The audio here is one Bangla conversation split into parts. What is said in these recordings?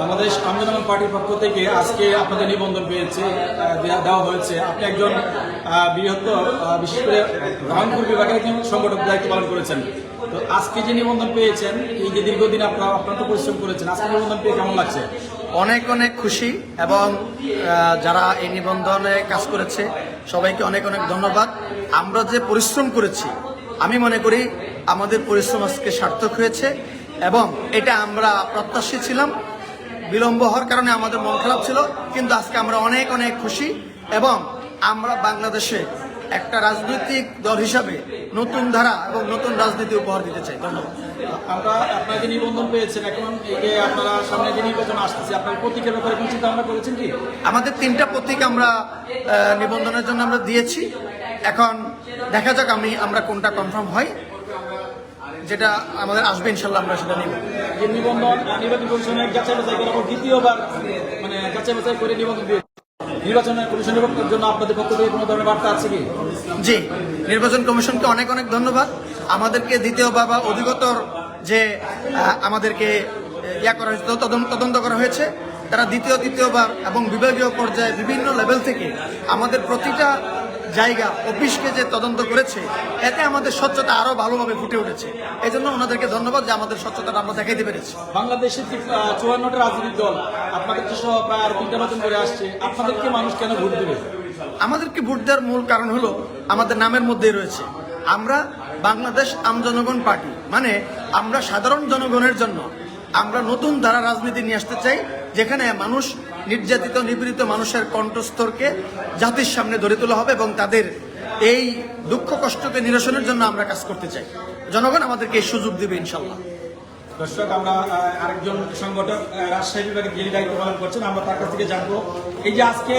বাংলাদেশ আন্দোলন পার্টির পক্ষ থেকে আজকে আপনাদের নিবন্ধন পেয়েছে দেওয়া হয়েছে। আপনি একজন বৃহত্তর বিশেষ করে রহনপুর বিভাগের সংগঠক দায়িত্ব পালন করেছেন। তো আজকে যে নিবন্ধন পেয়েছেন, এই যে দীর্ঘদিন আপনারা অত্যন্ত পরিশ্রম করেছেন, আজকে নিবন্ধন পেয়ে কেমন লাগছে? অনেক অনেক খুশি এবং যারা এই নিবন্ধনে কাজ করেছে, সবাইকে অনেক অনেক ধন্যবাদ। আমরা যে পরিশ্রম করেছি, আমি মনে করি আমাদের পরিশ্রম আজকে সার্থক হয়েছে এবং এটা আমরা প্রত্যাশী ছিলাম। বিলম্ব হওয়ার কারণে আমাদের মন খারাপ ছিল কিন্তু আজকে আমরা অনেক অনেক খুশি এবং আমরা বাংলাদেশে একটা রাজনৈতিক দল হিসাবে নতুন ধারা এবং নতুন রাজনীতি উপহার দিতে চাই। ধন্যবাদ। আমরা আপনারা যে নিবন্ধন পেয়েছেন। এখন আপনারা সামনে যে নির্বাচন আসতেছে আপনার প্রতীকের ব্যাপারে কোনো চিন্তা ভাবনা করেছেন কি? আমাদের তিনটা প্রতীক আমরা নিবন্ধনের জন্য আমরা দিয়েছি। এখন দেখা যাক আমি আমরা কোনটা কনফার্ম হয় যেটা আমাদের আসবে ইনশাল্লাহ আমরা সেটা নিব। যে নিবন্ধন, নির্বাচন কমিশনের যাচাই বাছাই করার পর দ্বিতীয়বার মানে যাচাই বাছাই করে নিবন্ধন দিয়ে জন্য আপনাদের পক্ষ থেকে ধরনের বার্তা আছে কি? জি, নির্বাচন কমিশনকে অনেক অনেক ধন্যবাদ। আমাদেরকে দ্বিতীয়বার বা অধিকতর যে আমাদেরকে ইয়া করা হয়েছে তদন্ত করা হয়েছে, তারা দ্বিতীয়, তৃতীয়বার এবং বিভাগীয় পর্যায়ে বিভিন্ন লেভেল থেকে আমাদের প্রতিটা জায়গা অফিসকে যে তদন্ত করেছে এতে আমাদের স্বচ্ছতা আরও ভালোভাবে ফুটে উঠেছে। এই জন্য ওনাদেরকে ধন্যবাদ যে আমাদের স্বচ্ছতাটা আমরা দেখাইতে পেরেছি। বাংলাদেশের চুয়ান্নটা রাজনৈতিক দল আপনাদেরকে সহ প্রায় আর তিনটা করে আসছে আপনাদেরকে মানুষ কেন ভোট দেবে? আমাদেরকে ভোট দেওয়ার মূল কারণ হলো আমাদের নামের মধ্যেই রয়েছে। আমরা বাংলাদেশ আমজনগণ পার্টি মানে আমরা সাধারণ জনগণের জন্য আমরা নতুন ধারা রাজনীতি নিয়ে আসতে চাই যেখানে মানুষ নির্যাতিত, নিপীড়িত মানুষের কণ্ঠস্তরকে জাতির সামনে ধরে তোলা হবে এবং তাদের এই দুঃখ কষ্টকে নিরসনের জন্য আমরা কাজ করতে চাই। জনগণ আমাদেরকে এই সুযোগ দেবে ইনশাল্লাহ। দর্শক, আমরা আরেকজন সংগঠক রাজশাহী বিভাগে যিনি দায়িত্ব পালন করছেন, আমরা তার কাছ থেকে জানব। এই যে আজকে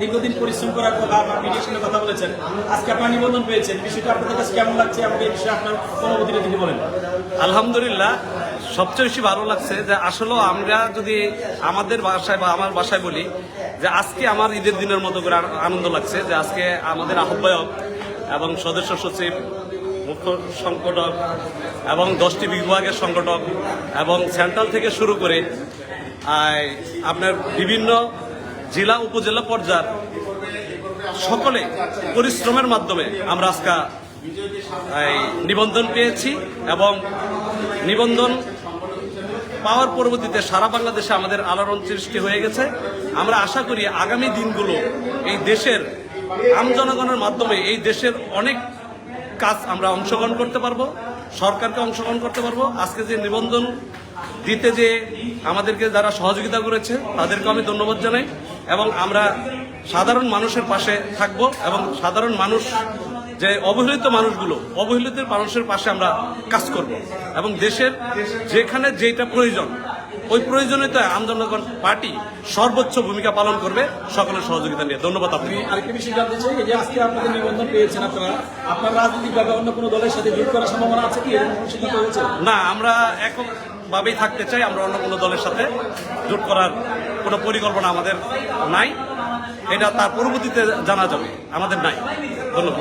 দীর্ঘদিন পরিশ্রম করার কথা আপনার মিডিয়ার সঙ্গে কথা বলেছেন, আজকে আপনার নিবন্ধন পেয়েছেন, বিষয়টা আপনাদের কাছে কেমন লাগছে আমাকে এই বিষয়ে আপনার অনুভূতিটা যদি বলেন? আলহামদুলিল্লাহ, সবচেয়ে বেশি ভালো লাগছে যে আসলে আমরা যদি আমাদের বাসায় বা আমার বাসায় বলি যে আজকে আমার ঈদের দিনের মতো করে আনন্দ লাগছে যে আজকে আমাদের আহ্বায়ক এবং সদস্য সচিব সংগঠক এবং দশটি বিভাগের সংগঠক এবং সেন্ট্রাল থেকে শুরু করে আপনার বিভিন্ন জেলা, উপজেলা পর্যায়ের সকলে পরিশ্রমের মাধ্যমে আমরা আজকে নিবন্ধন পেয়েছি এবং নিবন্ধন পাওয়ার পরবর্তীতে সারা বাংলাদেশে আমাদের আলোড়ন সৃষ্টি হয়ে গেছে। আমরা আশা করি আগামী দিনগুলো এই দেশের আমজনগণের মাধ্যমে এই দেশের অনেক কাজ আমরা অংশগ্রহণ করতে পারব, সরকারকে অংশগ্রহণ করতে পারব। আজকে যে নিবন্ধন দিতে যে আমাদেরকে যারা সহযোগিতা করেছে, তাদেরকে আমি ধন্যবাদ জানাই এবং আমরা সাধারণ মানুষের পাশে থাকব এবং সাধারণ মানুষ, যে অবহেলিত মানুষগুলো, অবহেলিত মানুষের পাশে আমরা কাজ করব। এবং দেশের যেখানে যেটা প্রয়োজন ওই প্রয়োজনীয়তা আন্দোলন পার্টি সর্বোচ্চ ভূমিকা পালন করবে সকলের সহযোগিতা নিয়ে। ধন্যবাদ আপনি আরেকটি বিষয় জানতে চাই যে আজকে আপনাদের নিবন্ধন পেয়েছেন আপনারা আপনার রাজনৈতিকভাবে অন্য কোনো দলের সাথে যোগ করার সম্ভাবনা আছে কি? না আমরা এককভাবেই থাকতে চাই আমরা অন্য কোনো দলের সাথে জোট করার কোনো পরিকল্পনা আমাদের নাই। এটা তার পরবর্তীতে জানা যাবে আমাদের নাই। ধন্যবাদ।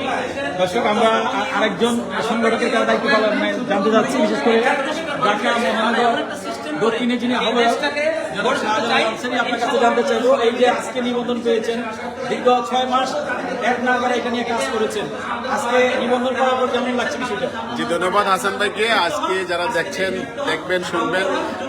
দর্শক আমরা আরেকজন সংগঠকের দায়িত্ব মানে জানতে যাচ্ছি বিশেষ করে ঢাকা মহানগর দক্ষিণে যিনি আহ্বায়ক আপনার কাছে জানতে চাইব এই যে আজকে নিবন্ধন পেয়েছেন দীর্ঘ ছয় মাস জি, ধন্যবাদ হাসান ভাইকে। আজকে যারা দেখছেন, দেখবেন, শুনবেন,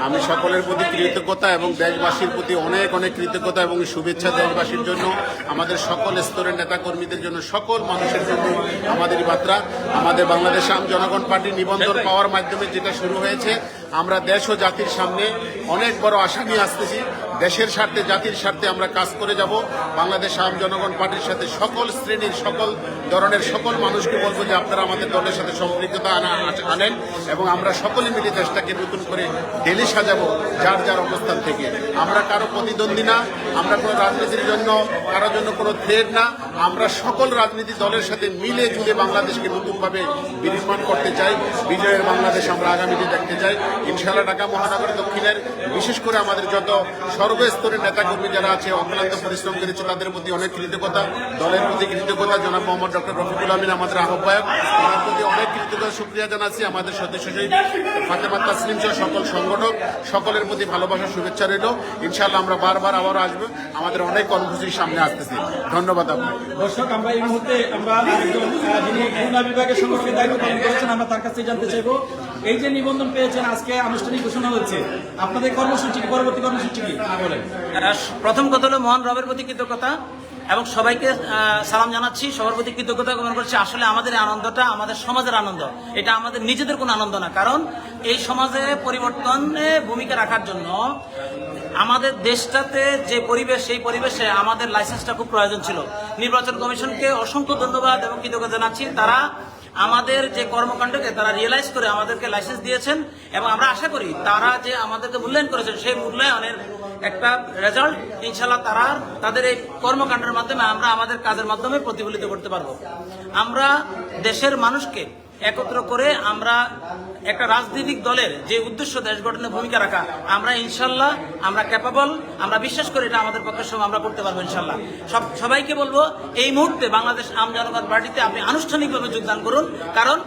আমি সকলের প্রতি কৃতজ্ঞতা এবং দেশবাসীর প্রতি অনেক অনেক কৃতজ্ঞতা এবং শুভেচ্ছা দেশবাসীর জন্য, আমাদের সকল স্তরের নেতা কর্মীদের জন্য, সকল মানুষের জন্য আমাদের বার্তা। আমাদের বাংলাদেশ আম জনগণ পার্টি নিবন্ধন পাওয়ার মাধ্যমে যেটা শুরু হয়েছে, আমরা দেশ ও জাতির সামনে অনেক বড় আশা নিয়ে আসতেছি। দেশের স্বার্থে, জাতির স্বার্থে আমরা কাজ করে যাব। বাংলাদেশ আম জনগণ পার্টির সাথে সকল শ্রেণির, সকল ধরনের সকল মানুষকে বলব যে আপনারা আমাদের দলের সাথে সম্পৃক্ততা আনা- আনেন এবং আমরা সকলে মিলে দেশটাকে নতুন করে ডেলি সাজাবো যার যার অবস্থান থেকে। আমরা কারও প্রতিদ্বন্দ্বী না, আমরা কোনো রাজনীতির জন্য, কারোর জন্য কোনো থ্রেড না আমরা সকল রাজনীতি দলের সাথে মিলে জুলে বাংলাদেশকে নতুনভাবে বিনির্মাণ করতে চাই। বিজয়ের বাংলাদেশ আমরা আগামীতে দেখতে চাই। ইনশাল্লাহ ঢাকা মহানগর দক্ষিণের বিশেষ করে আমাদের যত সর্বস্তরের নেতাকর্মী যারা আছে, অক্লান্ত পরিশ্রম করেছে, তাদের প্রতি অনেক কৃতজ্ঞতা। দলের প্রতি কৃতজ্ঞতা। জনাব মোহাম্মদ ডক্টর রফিকুল আমিন আমাদের আহ্বায়ক। তার প্রতি অনেক কৃতজ্ঞতা শুক্রিয়া জানাচ্ছি আমাদের সদস্য ফাতেমা তাসলিম সহ সকল সংগঠক সকলের প্রতি ভালোবাসা শুভেচ্ছা রইল। ইনশাল্লাহ আমরা বারবার আবারও আসব। আমাদের অনেক কর্মসূচির সামনে আসতেছি। ধন্যবাদ আপনাকে। দর্শক আমরা এই মুহূর্তে আমরা যিনি খুলনা বিভাগের সংগঠনের দায়িত্ব পালন করেছেন আমরা তার কাছে জানতে চাইব এই যে নিবন্ধন পেয়েছেন আজকে আনুষ্ঠানিক ঘোষণা হচ্ছে। আপনাদের কর্মসূচি পরবর্তী কর্মসূচি কি? বলেন। প্রথম কথা হলো মহান রবের প্রতি কৃতজ্ঞতা। এবং সবাইকে সালাম জানাচ্ছি, সবার প্রতি কৃতজ্ঞতা জ্ঞাপন করছি। আসলে আমাদের আনন্দটা আমাদের সমাজের আনন্দ। এটা আমাদের নিজেদের কোনো আনন্দ না। কারণ এই সমাজে পরিবর্তনে ভূমিকা রাখার জন্য আমাদের দেশটাতে যে পরিবেশ, সেই পরিবেশে আমাদের লাইসেন্সটা খুব প্রয়োজন ছিল। নির্বাচন কমিশনকে অসংখ্য ধন্যবাদ এবং কৃতজ্ঞতা জানাচ্ছি। তারা আমাদের যে কর্মকাণ্ডকে তারা রিয়েলাইজ করে আমাদেরকে লাইসেন্স দিয়েছেন এবং আমরা আশা করি তারা যে আমাদেরকে মূল্যায়ন করেছেন, সেই মূল্যায়নের একটা রেজাল্ট ইনশাল্লাহ তারা তাদের এই কর্মকাণ্ডের মাধ্যমে আমরা আমাদের কাজের মাধ্যমে প্রতিফলিত করতে পারব। আমরা দেশের মানুষকে একত্র করে আমরা একটা রাজনৈতিক দলের যে উদ্দেশ্য দেশ গঠনে ভূমিকা রাখা, আমরা ইনশাল্লাহ, আমরা ক্যাপাবল আমরা বিশ্বাস করি এটা আমাদের পক্ষে সব আমরা করতে পারব ইনশাল্লাহ। সব, সবাইকে বলব, এই মুহূর্তে বাংলাদেশ আম জনগণ পার্টিতে আপনি আনুষ্ঠানিকভাবে যোগদান করুন, কারণ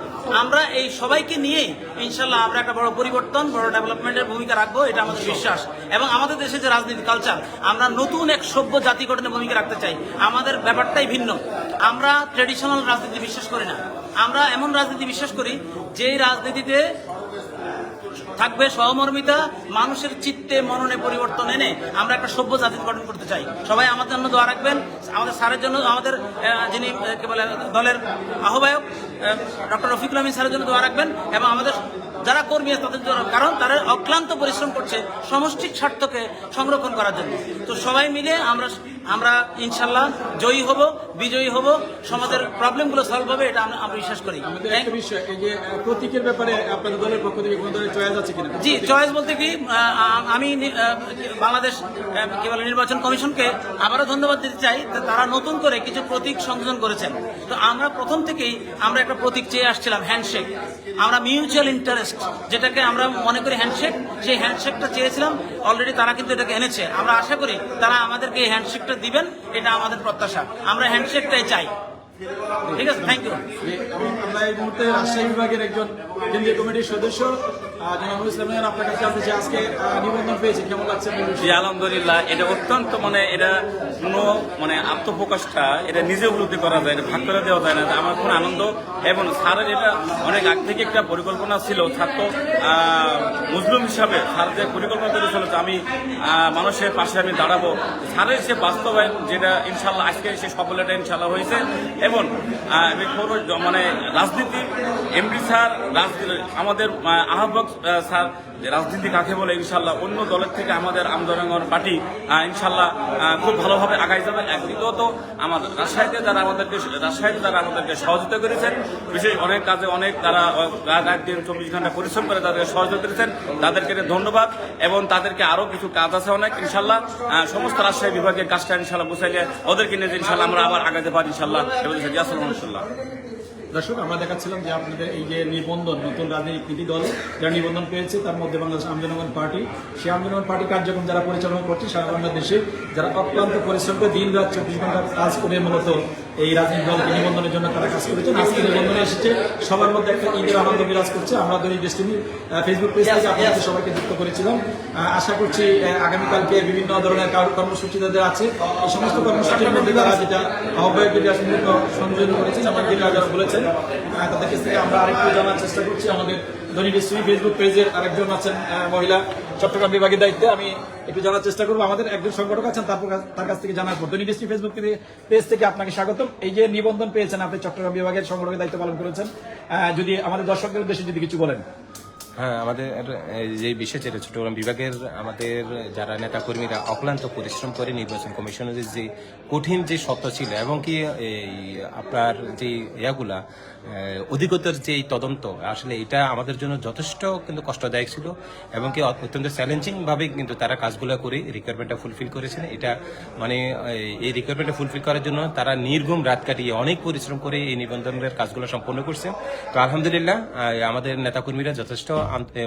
আমরা এই সবাইকে নিয়ে ইনশাল্লাহ আমরা একটা বড় পরিবর্তন, বড় ডেভেলপমেন্টের ভূমিকা রাখব, এটা আমাদের বিশ্বাস। এবং আমাদের দেশে যে রাজনীতি কালচার আমরা নতুন এক সভ্য জাতি গঠনে ভূমিকা রাখতে চাই। আমাদের ব্যাপারটাই ভিন্ন। আমরা ট্রেডিশনাল রাজনীতি বিশ্বাস করি না। আমরা এমন রাজনীতি বিশ্বাস করি যে রাজনীতিতে থাকবে সহমর্মিতা, মানুষের চিত্তে মননে পরিবর্তন এনে আমরা একটা সভ্য জাতি গঠন করতে চাই। সবাই আমাদের জন্য দোয়া রাখবেন। আমাদের স্যারের জন্য, আমাদের যিনি বলে, দলের আহ্বায়ক ডক্টর রফিকুল আমিন স্যারের জন্য দোয়া রাখবেন এবং আমাদের যারা কর্মী আছে তাদের জন্য, কারণ তারা অক্লান্ত পরিশ্রম করছে সমষ্টিক স্বার্থকে সংরক্ষণ করার জন্য। তো সবাই মিলে আমরা আমরা ইনশাল্লাহ জয়ী হব, বিজয়ী হব। সমাজের প্রবলেমগুলো সলভ হবে, এটা আমরা বিশ্বাস করি। বিষয়, এই যে প্রতীকের ব্যাপারে আপনাদের দলের পক্ষ থেকে কোনো ধরনের চয়েস কিনা? জি চয়েস বলতে কি আমি বাংলাদেশ কি বলে নির্বাচন কমিশনকে আবারও ধন্যবাদ দিতে চাই তারা নতুন করে কিছু প্রতীক সংযোজন করেছেন। তো আমরা প্রথম থেকেই আমরা একটা প্রতীক চেয়ে আসছিলাম হ্যান্ডশেক আমরা মিউচুয়াল ইন্টারেস্ট যেটাকে আমরা মনে করি হ্যান্ডশেক সেই হ্যান্ডশেকটা চেয়েছিলাম অলরেডি তারা কিন্তু এটাকে এনেছে। আমরা আশা করি তারা আমাদেরকে এই হ্যান্ডশেকটা দিবেন এটা আমাদের প্রত্যাশা। আমরা হ্যান্ডশেকটাই চাই। ঠিক আছে? থ্যাংক ইউ আমরা এই মুহূর্তে রাজশাহী বিভাগের একজন কেন্দ্রীয় কমিটির সদস্য। আলহামদুলিল্লাহ এটা অত্যন্ত মানে এটা কোনো মানে আত্মপ্রকাশটা এটা নিজে উপলব্ধি করা যায় ভাগ করে দেওয়া যায় না আমার খুব আনন্দ। এবং স্যারের এটা অনেক আগ থেকে একটা পরিকল্পনা ছিল ছাত্র আহ, মজলুম হিসাবে স্যার যে পরিকল্পনা যে আমি মানুষের পাশে আমি দাঁড়াবো। স্যারের সে বাস্তবায়ন যেটা ইনশাল্লাহ আজকে সে সফলতা ইনশাল্লাহ হয়েছে। এবং মানে রাজনীতি এমডি স্যার রাজনীতি আমাদের আহ, আহ্বায়ক আহ, স্যার রাজনীতি কাকে বলে ইনশাল্লাহ অন্য দলের থেকে আমাদের আমজনগণ পার্টি ইনশাল্লাহ খুব ভালোভাবে আগাই যাবে। একদিকত আমাদের রাজশাহীতে যারা আমাদেরকে রাজশাহীতে যারা আমাদেরকে সহযোগিতা করেছেন বিশেষ অনেক কাজে অনেক তারা রাত দিন চব্বিশ ঘণ্টা পরিশ্রম করে তাদেরকে সহযোগিতা করেছেন তাদেরকে ধন্যবাদ এবং তাদেরকে আরও কিছু কাজ আছে অনেক ইনশাল্লাহ সমস্ত রাজশাহী বিভাগের কাজটা ইনশাল্লাহ বুঝাইলে ওদেরকে নিয়ে ইনশাল্লাহ আমরা আবার আগাতে পারি ইনশাল্লাহ এবং আসসালাম দর্শক, আমরা দেখাচ্ছিলাম যে আপনাদের এই যে নিবন্ধন, নতুন রাজনীতি দল যারা নিবন্ধন পেয়েছে, তার মধ্যে বাংলাদেশ আমজনগণ পার্টি। সেই আমজনগণ পার্টি কার্যক্রম যারা পরিচালনা করছে, সারা বাংলাদেশে যারা অক্লান্ত পরিশ্রম করে দিন রাত চব্বিশ ঘণ্টা কাজ করে মূলত এই রাজনীতি দলকে নিবন্ধনের জন্য তারা কাজ করেছেন। আজকে নিবন্ধনে এসেছে। সবার মধ্যে একটা ঈদের আনন্দ বিরাজ করছে। আমরা দৈনিক ডেস্টিনি ফেসবুক পেজ থেকে আপনাদের সবাইকে যুক্ত করেছিলাম। আশা করছি আগামীকালকে বিভিন্ন ধরনের কার- কর্মসূচি তাদের আছে। এই সমস্ত কর্মসূচির মধ্যে তারা যেটা আহ্বায়ক সংযোজন করেছেন আমার যেটা বলেছেন। তাদের কাছ থেকে আমরা আরেকটু জানার চেষ্টা করছি। আমাদের দৈনিক ডেস্টিনি ফেসবুক পেজের আরেকজন আছেন মহিলা, চট্টগ্রাম বিভাগের দায়িত্বে। আমি একটু জানার চেষ্টা করব। আমাদের একজন সংগঠক আছেন তারপর তার কাছ থেকে জানার পর। দৈনিক ডেস্টিনি ফেসবুক পেজ থেকে আপনাকে স্বাগতম। এই যে নিবন্ধন পেয়েছেন আপনি চট্টগ্রাম বিভাগের সংগঠকের দায়িত্ব পালন করেছেন যদি আমাদের দর্শকদের উদ্দেশ্যে যদি কিছু বলেন। হ্যাঁ আমাদের যে বিষয় যেটা চট্টগ্রাম বিভাগের আমাদের যারা নেতা কর্মীরা অক্লান্ত পরিশ্রম করে নির্বাচন কমিশনের যে কঠিন যে সত্য ছিল, এবং কি এই আপনার যে ইয়াগুলা অধিকতর যে তদন্ত আসলে এটা আমাদের জন্য যথেষ্ট কিন্তু কষ্টদায়ক ছিল এবং কি অত্যন্ত চ্যালেঞ্জিং ভাবে কিন্তু তারা কাজগুলো করে রিকোয়ারমেন্টটা ফুলফিল করেছেন। এটা মানে এই- রিকোয়ারমেন্টটা ফুলফিল করার জন্য তারা নির্ঘুম রাত কাটিয়ে অনেক পরিশ্রম করে এই নিবন্ধনের কাজগুলো সম্পন্ন করছেন তো আলহামদুলিল্লাহ আমাদের নেতাকর্মীরা যথেষ্ট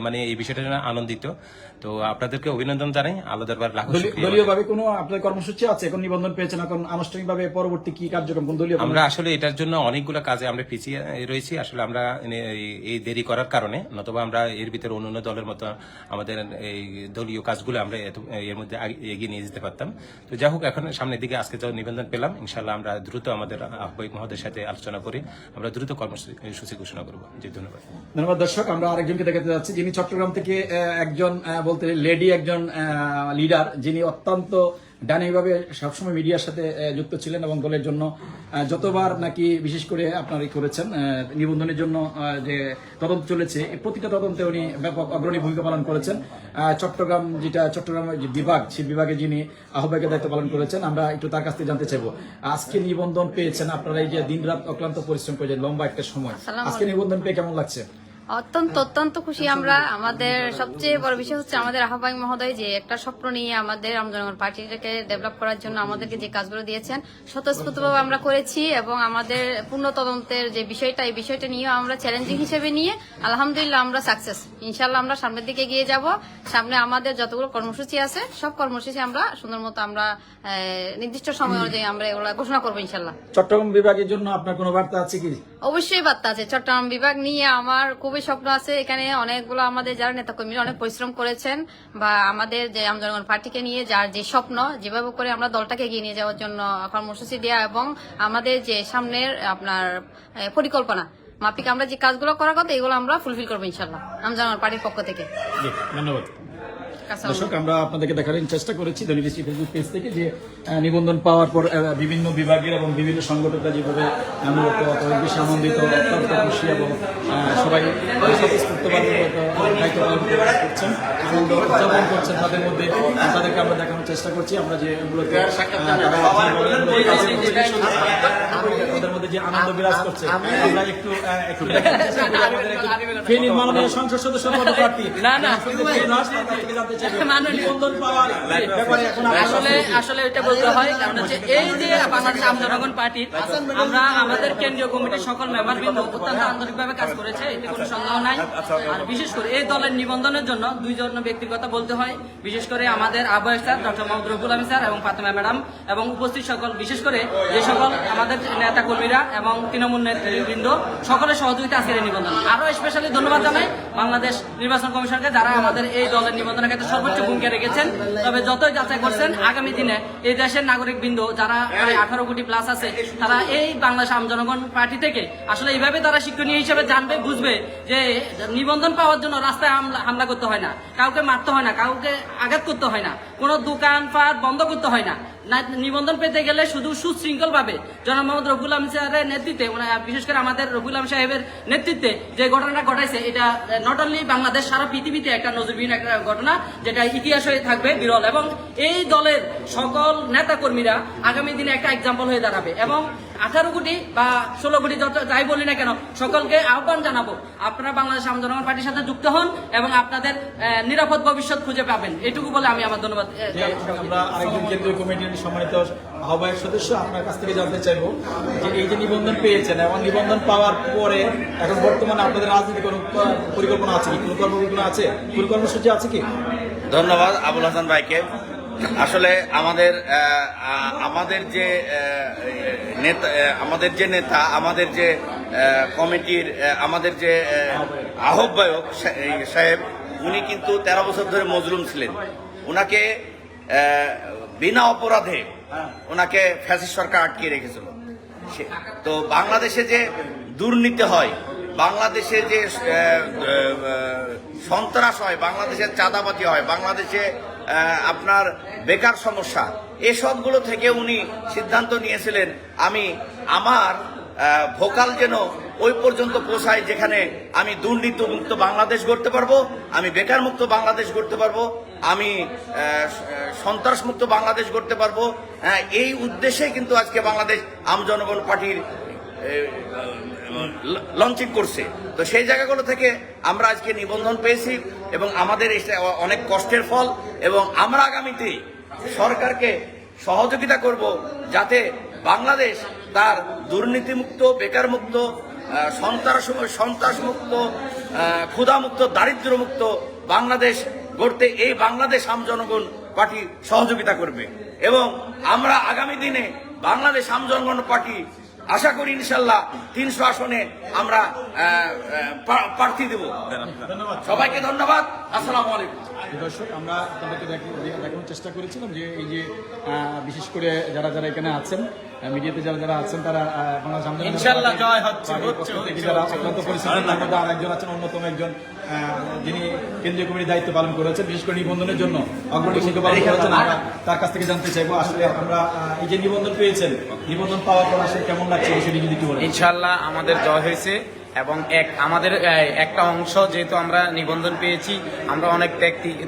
মানে এই বিষয়টা জন্য আনন্দিত। তো আপনাদেরকে অভিনন্দন জানাই। আলো দরবার লাখো শুকরিয়া। কোনো আপনার কর্মসূচি আছে? এখন নিবন্ধন পেয়েছেন এখন আনুষ্ঠানিকভাবে পরবর্তী কি কার্যক্রম? আমরা আসলে এটার জন্য অনেকগুলো কাজে আমরা পিছিয়ে রয়েছি। আসলে আমরা এই- দেরি করার কারণে, নতুবা আমরা এর ভিতরে অন্য অন্য দলের মতো আমাদের, এই দলীয় কাজগুলো আমরা এর মধ্যে এগিয়ে নিয়ে যেতে পারতাম। তো যাই হোক, এখন সামনের দিকে আজকে যখন নিবন্ধন পেলাম। ইনশাল্লাহ আমরা দ্রুত আমাদের আহ্বায়ক মহোদয়ের সাথে আলোচনা করে আমরা দ্রুত কর্মসূচি ঘোষণা করব। জি, ধন্যবাদ। ধন্যবাদ, দর্শক। আমরা আরেকজনকে দেখাতে যাচ্ছি, যিনি চট্টগ্রাম থেকে একজন বলতে লেডি একজন লিডার, যিনি অত্যন্ত ডানিভাবে সবসময় মিডিয়ার সাথে যুক্ত ছিলেন এবং দলের জন্য যতবার নাকি বিশেষ করে আপনার করেছেন নিবন্ধনের জন্য যে তদন্ত চলেছে এই প্রতিটা তদন্তে উনি ব্যাপক অগ্রণী ভূমিকা পালন করেছেন। চট্টগ্রাম যেটা চট্টগ্রামের যে বিভাগ সেই বিভাগে যিনি আহ্বায়কের দায়িত্ব পালন করেছেন আমরা একটু তার কাছ থেকে জানতে চাইব। আজকে নিবন্ধন পেয়েছেন আপনারা এই যে দিনরাত অক্লান্ত পরিশ্রম করেছেন লম্বা একটা সময় আজকে নিবন্ধন পেয়ে কেমন লাগছে? অত্যন্ত অত্যন্ত খুশি আমরা। আমাদের সবচেয়ে বড় বিষয় হচ্ছে আমাদের আহ্বায়ক মহোদয় যে একটা স্বপ্ন নিয়ে আমাদের আমজনগণ পার্টিটাকে ডেভেলপ করার জন্য আমাদেরকে যে কাজগুলো দিয়েছেন স্বতঃস্ফূর্তভাবে আমরা করেছি এবং আমাদের পূর্ণ তদন্তের যে বিষয়টা এই বিষয়টা নিয়ে আমরা চ্যালেঞ্জিং হিসেবে নিয়ে আলহামদুলিল্লাহ আমরা সাকসেস ইনশাল্লাহ আমরা সামনের দিকে এগিয়ে যাব। সামনে আমাদের যতগুলো কর্মসূচি আছে সব কর্মসূচি আমরা সুন্দর মতো আমরা নির্দিষ্ট সময় অনুযায়ী আমরা এগুলো ঘোষণা করব ইনশাল্লাহ চট্টগ্রাম বিভাগের জন্য আপনার কোনো বার্তা আছে কি? অবশ্যই বার্তা আছে। চট্টগ্রাম বিভাগ নিয়ে আমার খুবই স্বপ্ন আছে। এখানে অনেকগুলো আমাদের যারা নেতাকর্মীরা অনেক পরিশ্রম করেছেন বা আমাদের যে আমজনগণ পার্টিকে নিয়ে যার যে স্বপ্ন, যেভাবে করে আমরা দলটাকে এগিয়ে নিয়ে যাওয়ার জন্য কর্মসূচি দেওয়া এবং আমাদের যে সামনের আপনার পরিকল্পনা, মাফিক আমরা যে কাজগুলো করার কথা এগুলো আমরা ফুলফিল করব ইনশাল্লাহ আমজনগণ পার্টির পক্ষ থেকে। ধন্যবাদ। দর্শক আমরা আপনাদেরকে দেখার চেষ্টা করেছি দৈনিক ফেসবুক পেজ থেকে যে নিবন্ধন পাওয়ার পর বিভিন্ন বিভাগের এবং বিভিন্ন সংগঠকরা যেভাবে মূলত বেশি আনন্দিত অত্যন্ত খুশি এবং সবাই দায়িত্ব পালন করছেন আনন্দ উদযাপন করছেন তাদের মধ্যে। তাদেরকে আমরা দেখানোর চেষ্টা করছি। আমরা যে মূলত ওদের মধ্যে যে আনন্দ বিরাজ করছে আমরা একটু একটু মাননীয় সংসদ সদস্য পদপ্রার্থী। না, না। জানতে চাইব, নিবন্ধন পাওয়ার ব্যাপারে এখন আপনার আসলে আসলে এটা বলতে হয় কারণ হচ্ছে এই যে বাংলাদেশ আম পার্টির আমরা আমাদের কেন্দ্রীয় কমিটির সকল মেম্বার অত্যন্ত আন্তরিকভাবে কাজ করেছে এতে কোনো সন্দেহ নাই। আর বিশেষ করে এই দলের নিবন্ধনের জন্য দুইজন ব্যক্তির কথা বলতে হয় বিশেষ করে আমাদের আবহাওয়া sir doctor Mohammad Alam sir এবং ফাতেমা ম্যাডাম এবং উপস্থিত সকল বিশেষ করে যে সকল আমাদের নেতা কর্মীরা এবং তৃণমূল নেতৃবৃন্দ সকলের সহযোগিতা আজকের এই নিবন্ধন। আরও স্পেশালি ধন্যবাদ জানাই বাংলাদেশ নির্বাচন কমিশনকে যারা আমাদের এই দলের নিবন্ধনের ক্ষেত্রে সর্বোচ্চ ভূমিকা রেখেছেন। তবে যতই যাচাই করছেন, আগামী দিনে এই দেশের নাগরিক বৃন্দ যারা প্রায় আঠারো কোটি প্লাস আছে, তারা এই বাংলাদেশ আম জনগণ পার্টি থেকে আসলে এইভাবে তারা শিক্ষণীয় হিসেবে জানবে, বুঝবে যে নিবন্ধন পাওয়ার জন্য রাস্তায় হামলা করতে হয় না। কাউকে মারতে হয় না, কাউকে আঘাত করতে হয় না। কোনো দোকান পাট বন্ধ করতে হয় না। নিবন্ধন পেতে গেলে শুধু সুশৃঙ্খল ভাবে জনাব মোহাম্মদ রফুল আলম নেতৃত্বে বিশেষ করে আমাদের রফুল আলম সাহেবের নেতৃত্বে যে ঘটনাটা ঘটাইছে, এটা নট অনলি বাংলাদেশ, সারা পৃথিবীতে একটা নজরবিহীন একটা ঘটনা, যেটা ইতিহাস হয়ে থাকবে বিরল। এবং এই দলের সকল নেতা কর্মীরা আগামী দিনে একটা এক্সাম্পল হয়ে দাঁড়াবে। এবং আঠারো কোটি বা ষোলো কোটি যত যাই বলি না কেন সকলকে আহ্বান জানাব। আপনারা বাংলাদেশ আম জনগণ পার্টির সাথে যুক্ত হন এবং আপনাদের আহ, নিরাপদ ভবিষ্যৎ খুঁজে পাবেন। এটুকু বলে আমি আমার ধন্যবাদ আমরা আরেকজন কেন্দ্রীয় কমিটির সম্মানিত আহ্বায়ক সদস্য আপনার কাছ থেকে জানতে চাইব যে এই যে নিবন্ধন পেয়েছেন এবং নিবন্ধন পাওয়ার পরে এখন বর্তমানে আপনাদের রাজনীতি কোনো পরিকল্পনা আছে কি? কোনো কর্মপরিকল্পনা আছে? কোনো কর্মসূচি আছে কি? ধন্যবাদ আবুল হাসান ভাইকে। আসলে আমাদের আমাদের যে নেতা আমাদের যে নেতা আমাদের যে কমিটির আমাদের যে আহ, আহ্বায়ক সাহেব উনি কিন্তু তেরো বছর ধরে মজলুম ছিলেন। ওনাকে বিনা অপরাধে ওনাকে ফ্যাসিস্ট সরকার আটকিয়ে রেখেছিল। তো বাংলাদেশে যে দুর্নীতি হয় বাংলাদেশে যে সন্ত্রাস হয় বাংলাদেশের চাঁদাবাজি হয় বাংলাদেশে আপনার বেকার সমস্যা এসবগুলো থেকে উনি সিদ্ধান্ত নিয়েছিলেন আমি আমার ভোকাল যেন ওই পর্যন্ত পৌঁছায় যেখানে আমি দুর্নীতি মুক্ত বাংলাদেশ গড়তে পারব আমি বেকার মুক্ত বাংলাদেশ গড়তে পারব আমি সন্ত্রাস মুক্ত বাংলাদেশ গড়তে পারব। হ্যাঁ, এই উদ্দেশ্যে কিন্তু আজকে বাংলাদেশ আম জনগণ পার্টির লঞ্চিং করছে। তো সেই জায়গাগুলো থেকে আমরা আজকে নিবন্ধন পেয়েছি এবং আমাদের অনেক কষ্টের ফল এবং আমরা আগামীতে সরকারকে সহযোগিতা করব যাতে বাংলাদেশ তার দুর্নীতিমুক্ত বেকার মুক্ত আহ, সন্ত্রাস সন্ত্রাসমুক্ত ক্ষুধামুক্ত দারিদ্র্যমুক্ত বাংলাদেশ গড়তে এই বাংলাদেশ আম জনগণ পার্টি সহযোগিতা করবে। এবং আমরা আগামী দিনে বাংলাদেশ আম জনগণ পার্টি আশা করি ইনশাল্লাহ তিনশো আসনে আমরা প্রার্থী দেব। সবাইকে ধন্যবাদ। আসসালামু আলাইকুম। দর্শক আমরা আপনাদেরকে দেখানোর চেষ্টা করেছিলাম যে এই যে আহ, বিশেষ করে যারা যারা এখানে আছেন মিডিয়াতে যারা যারা আছেন তারা জয় হচ্ছে, পক্ষ থেকে হচ্ছে, যারা অত্যন্ত পরিশ্রমের তার মধ্যে আরেকজন আছেন অন্যতম একজন যিনি কেন্দ্রীয় কমিটির দায়িত্ব পালন করেছেন বিশেষ করে নিবন্ধনের জন্য অগ্রণী ভূমিকা পালন করেছেন আমরা তার কাছ থেকে জানতে চাইব আসলে আমরা এই যে নিবন্ধন পেয়েছেন নিবন্ধন পাওয়ার পর আসলে কেমন লাগছে এই বিষয়টি যদি একটু বলেন? ইনশাল্লাহ আমাদের জয় হয়েছে এবং এক আমাদের একটা অংশ যেহেতু আমরা নিবন্ধন পেয়েছি আমরা অনেক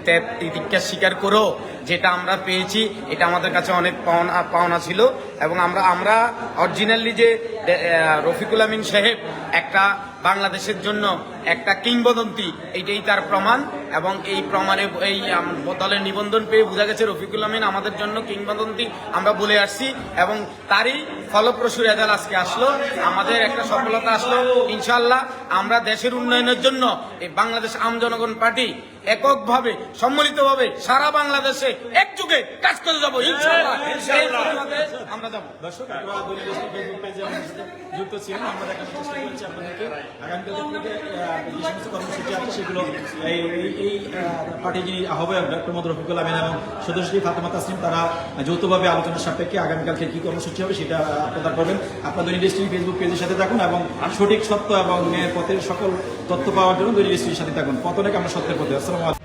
ত্যাগ তিতিক্ষা স্বীকার করেও যেটা আমরা পেয়েছি, এটা আমাদের কাছে অনেক পাওনা পাওনা ছিল। এবং আমরা আমরা অরিজিনালি যে রফিকুল আমিন সাহেব একটা বাংলাদেশের জন্য একটা কিংবদন্তি এইটাই তার প্রমাণ। এবং এই প্রমাণে, এই দলের নিবন্ধন পেয়ে বোঝা গেছে রফিকুল আমিন আমাদের জন্য কিংবদন্তি, আমরা বলে আসছি। এবং তারই ফলপ্রসূ রেজাল্ট আজকে আসলো। আমাদের একটা সফলতা আসলো ইনশাল্লাহ আমরা দেশের উন্নয়নের জন্য এই বাংলাদেশ আম জনগণ পার্টি এককভাবে সম্মিলিতভাবে সারা বাংলাদেশে একযোগে কাজ করে যাব ইনশাল্লাহ সেই আমরা যাব। দর্শক আপনারা দৈনিক দেশটি ফেসবুক পেজে আমাদের সাথে যুক্ত ছিলেন আমরা দেখানোর চেষ্টা করেছি আপনাদেরকে। আগামীকাল থেকে যে সমস্ত কর্মসূচি আছে সেগুলো এই এই- এই পার্টি যিনি আহ্বায়ক ডক্টর মোহাম্মদ রফিকুল আমিন এবং সদস্য ফাতেমা তাসলিম তারা যৌথভাবে আলোচনার সাপেক্ষে আগামীকালকে কি কর্মসূচি হবে সেটা আপনারা করবেন। আপনার দৈনিক ফেসবুক পেজের সাথে থাকুন এবং সঠিক সত্য এবং পথের সকল তথ্য পাওয়ার জন্য স্ত্রীর সাথে থাকুন। পতনে আমরা সত্যের পথে। আসসালামু